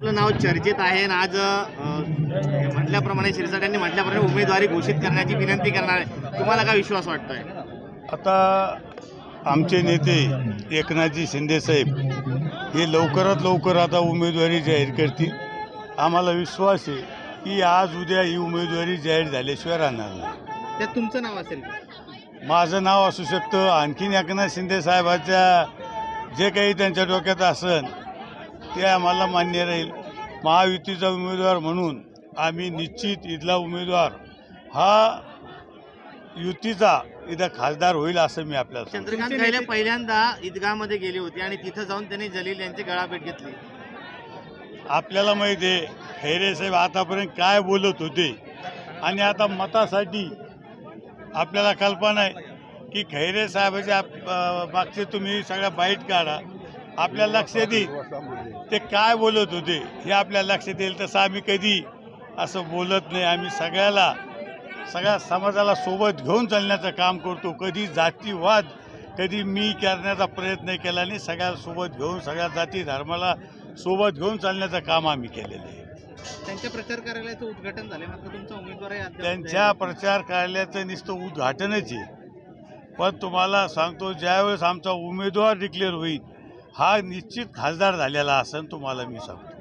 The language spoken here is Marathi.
आपलं नाव चर्चेत आहे आणि आज म्हटल्याप्रमाणे शिरसाट यांनी म्हटल्याप्रमाणे उमेदवारी घोषित करण्याची विनंती करणार आहे. तुम्हाला काय विश्वास वाटतोय? आता आमचे नेते एकनाथजी शिंदेसाहेब हे लवकरात लवकर आता उमेदवारी जाहीर करतील. आम्हाला विश्वास आहे की आज उद्या ही उमेदवारी जाहीर झाल्याशिवाय राहणार नाही. त्यात तुमचं नाव असेल माझं नाव असू शकतं. आणखीन एकनाथ शिंदे साहेबाच्या जे काही त्यांच्या डोक्यात असन ते आम्हाला मान्य राहील. महायुतीचा उमेदवार म्हणून आम्ही निश्चित इथला उमेदवार हा युतीचा इथं खासदार होईल असं मी आपल्याला सांगतो. चंद्रकांत खैले पहिल्यांदा ईदगाहमध्ये गेले होते आणि तिथं जाऊन त्यांनी जलील यांची गळाभेट घेतली. आपल्याला माहिती आहे खैरे साहेब आतापर्यंत काय बोलत होते? आणि आता मतासाठी आपल्याला कल्पना आहे की खैरे साहेबाच्या मागचे तुम्ही सगळ्या बाईट काढा. आपल्या लक्षात येईल. ते काय बोलत होते हे आपल्या लक्षात येईल. तसं आम्ही कधी असं बोलत नाही. आम्ही सगळ्याला सगळ्या समाजाला सोबत घेऊन चालण्याचं काम करतो. कधी जातीवाद कधी मी करण्याचा प्रयत्न केला नाही सगळ्या सोबत घेऊन सगळ्या जाती धर्माला सोबत घेऊन चालण्याचं काम आम्ही केलेलं आहे. त्यांच्या प्रचार कार्यालयाचं उद्घाटन झालं मात्र तुमचा उमेदवार त्यांच्या प्रचार कार्यालयाचं नुसतं उद्घाटनच आहे. पण तुम्हाला सांगतो ज्यावेळेस आमचा उमेदवार डिक्लेअर होईल हा निश्चित खासदार झालेला असं तुम्हाला मी सांगतो.